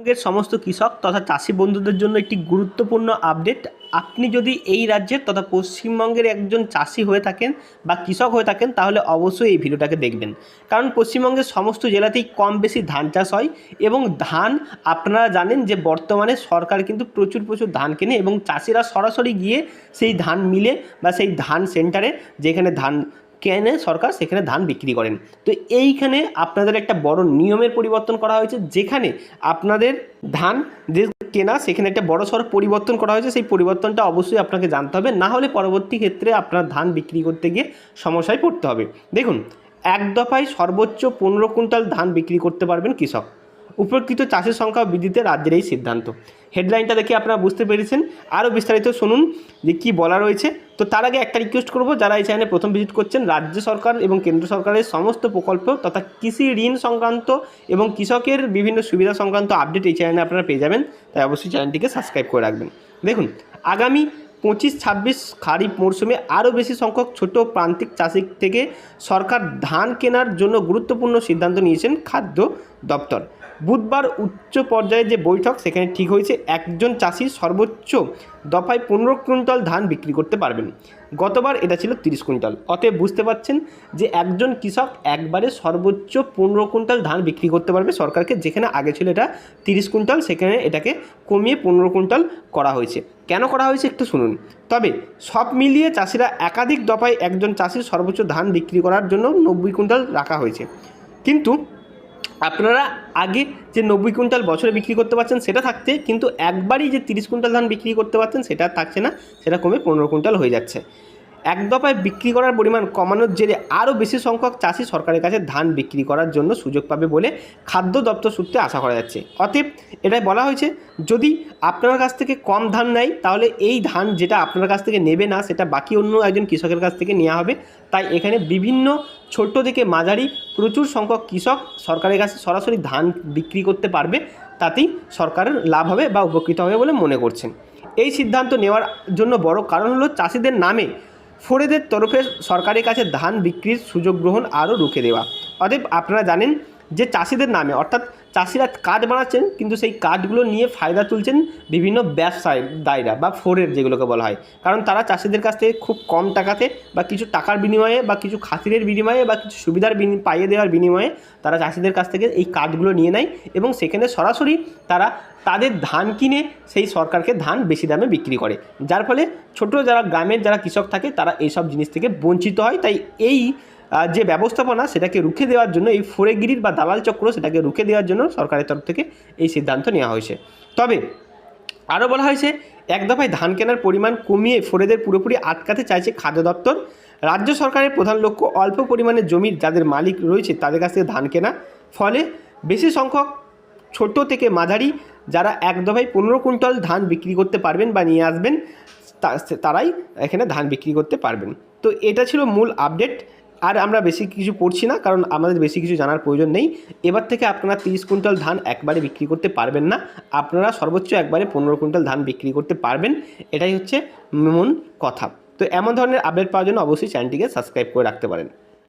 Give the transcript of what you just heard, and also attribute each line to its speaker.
Speaker 1: পশ্চিমবঙ্গের সমস্ত কৃষক তথা চাষি বন্ধুদের জন্য একটি গুরুত্বপূর্ণ আপডেট। আপনি যদি এই রাজ্যের তথা পশ্চিমবঙ্গের একজন চাষি হয়ে থাকেন বা কৃষক হয়ে থাকেন, তাহলে অবশ্যই এই ভিডিওটাকে দেখবেন। কারণ পশ্চিমবঙ্গের সমস্ত জেলাতেই কম বেশি ধান চাষ হয় এবং ধান আপনারা জানেন যে বর্তমানে সরকার কিন্তু প্রচুর প্রচুর ধান কেনে এবং চাষিরা সরাসরি গিয়ে সেই ধান মিলে বা সেই ধান সেন্টারে যেখানে ধান কেনে সরকার সেখানে ধান বিক্রি করেন। তো এইখানে আপনাদের একটা বড় নিয়মের পরিবর্তন করা হয়েছে, যেখানে আপনাদের ধান যে কেনা, সেখানে একটা বড় সড়ো পরিবর্তন করা হয়েছে। সেই পরিবর্তনটা অবশ্যই আপনাকে জানতে হবে। না হলে পরবর্তী ক্ষেত্রে আপনার ধান বিক্রি করতে গিয়ে সমস্যায় পড়তে হবে। দেখুন, এক দফায় সর্বোচ্চ পনেরো কুইন্টাল ধান বিক্রি করতে পারবেন কৃষক। উপকৃত চাষের সংখ্যা বৃদ্ধিতে রাজ্যের এই সিদ্ধান্ত। হেডলাইনটা দেখে আপনারা বুঝতে পেরেছেন। আরও বিস্তারিত শুনুন যে কী বলা রয়েছে। তো তার আগে একটা রিকোয়েস্ট করব, যারা এই চ্যানেলে প্রথম ভিজিট করছেন, রাজ্য সরকার এবং কেন্দ্র সরকারের সমস্ত প্রকল্প তথা কৃষি ঋণ সংক্রান্ত এবং কৃষকের বিভিন্ন সুবিধা সংক্রান্ত আপডেট এই চ্যানেলে আপনারা পেয়ে যাবেন। তাই অবশ্যই চ্যানেলটিকে সাবস্ক্রাইব করে রাখবেন। দেখুন, আগামী পঁচিশ ছাব্বিশ খারিফ মরশুমে আরও বেশি সংখ্যক ছোট প্রান্তিক চাষি থেকে সরকার ধান কেনার জন্য গুরুত্বপূর্ণ সিদ্ধান্ত নিয়েছেন খাদ্য দপ্তর। বুধবার উচ্চ পর্যায়ে যে বৈঠক, সেখানে ঠিক হয়েছে একজন চাষি সর্বোচ্চ দফায় পনেরো কুইন্টাল ধান বিক্রি করতে পারবেন। গতবার এটা ছিল তিরিশ কুইন্টাল। অতএব বুঝতে পারছেন যে একজন কৃষক একবারে সর্বোচ্চ পনেরো কুইন্টাল ধান বিক্রি করতে পারবে সরকারকে, যেখানে আগে ছিল এটা তিরিশ কুইন্টাল, সেখানে এটাকে কমিয়ে পনেরো কুইন্টাল করা হয়েছে। কেন করা হয়েছে একটু শুনুন। তবে সব মিলিয়ে চাষিরা একাধিক দফায় একজন চাষির সর্বোচ্চ ধান বিক্রি করার জন্য নব্বই কুইন্টাল রাখা হয়েছে। কিন্তু আপনারা আগে যে নব্বই কুইন্টাল বছরে বিক্রি করতে পারছেন সেটা থাকছে, কিন্তু একবারই যে তিরিশ কুইন্টাল ধান বিক্রি করতে পারছেন সেটা থাকছে না, সেটা কমে পনেরো কুইন্টাল হয়ে যাচ্ছে। এক দফায় বিক্রি করার পরিমাণ কমানোর জেরে আরও বেশি সংখ্যক চাষি সরকারের কাছে ধান বিক্রি করার জন্য সুযোগ পাবে বলে খাদ্য দপ্তর সূত্রে আশা করা যাচ্ছে। অতএব এটাই বলা হয়েছে, যদি আপনার কাছ থেকে কম ধান নেয়, তাহলে এই ধান যেটা আপনার কাছ থেকে নেবে না, সেটা বাকি অন্য একজন কৃষকের কাছ থেকে নেওয়া হবে। তাই এখানে বিভিন্ন ছোট থেকে মাঝারি প্রচুর সংখ্যক কৃষক সরকারের কাছে সরাসরি ধান বিক্রি করতে পারবে, তাতেই সরকারের লাভ হবে বা উপকৃত হবে বলে মনে করছেন। এই সিদ্ধান্ত নেওয়ার জন্য বড় কারণ হলো চাষিদের নামে ফোরেদের তরফে সরকারের কাছে ধান বিক্রির সুযোগ গ্রহণ আরও রুখে দেওয়া। অতএব আপনারা জানেন যে চাষিদের নামে, অর্থাৎ চাষিরা কার্ড বানাচ্ছেন, কিন্তু সেই কার্ডগুলো নিয়ে ফায়দা তুলছেন বিভিন্ন ব্যবসায় দায়রা বা ফোরের যেগুলোকে বলা হয়। কারণ তারা চাষিদের কাছ থেকে খুব কম টাকাতে বা কিছু টাকার বিনিময়ে বা কিছু খাতিরের বিনিময়ে বা কিছু সুবিধার পাইয়ে দেওয়ার বিনিময়ে তারা চাষিদের কাছ থেকে এই কার্ডগুলো নিয়ে নেয় এবং সেখানে সরাসরি তারা তাদের ধান কিনে সেই সরকারকে ধান বেশি দামে বিক্রি করে। যার ফলে ছোট যারা গ্রামের যারা কৃষক থাকে, তারা এইসব জিনিস থেকে বঞ্চিত হয়। তাই এই যে ব্যবস্থাপনা সেটাকে রুখে দেওয়ার জন্য এই ফোরেগিরির বা দালাল চক্র সেটাকে রুখে দেওয়ার জন্য সরকারের তরফ থেকে এই সিদ্ধান্ত নেওয়া হয়েছে। তবে আরও বলা হয়েছে, এক দফায় ধান কেনার পরিমাণ কমিয়ে ফোরেদের পুরোপুরি আটকাতে চাইছে খাদ্য দপ্তর। রাজ্য সরকারের প্রধান লক্ষ্য, অল্প পরিমাণে জমির যাদের মালিক রয়েছে তাদের কাছ থেকে ধান কেনা। ফলে বেশি সংখ্যক ছোট থেকে মাঝারি যারা এক দফায় পনেরো কুইন্টাল ধান বিক্রি করতে পারবেন বা নিয়ে আসবেন তারাই এখানে ধান বিক্রি করতে পারবেন। তো এটা ছিল মূল আপডেট আর আমরা বেশি কিছু পড়ছি না, কারণ আমাদের বেশি কিছু জানার প্রয়োজন নেই। এবার থেকে আপনারা তিরিশ কুইন্টাল ধান একবারে বিক্রি করতে পারবেন না। আপনারা সর্বোচ্চ একবারে পনেরো কুইন্টাল ধান বিক্রি করতে পারবেন। এটাই হচ্ছে মন কথা। তো এমন ধরনের আপডেট পাওয়ার জন্য অবশ্যই চ্যানেলটিকে সাবস্ক্রাইব করে রাখতে পারেন।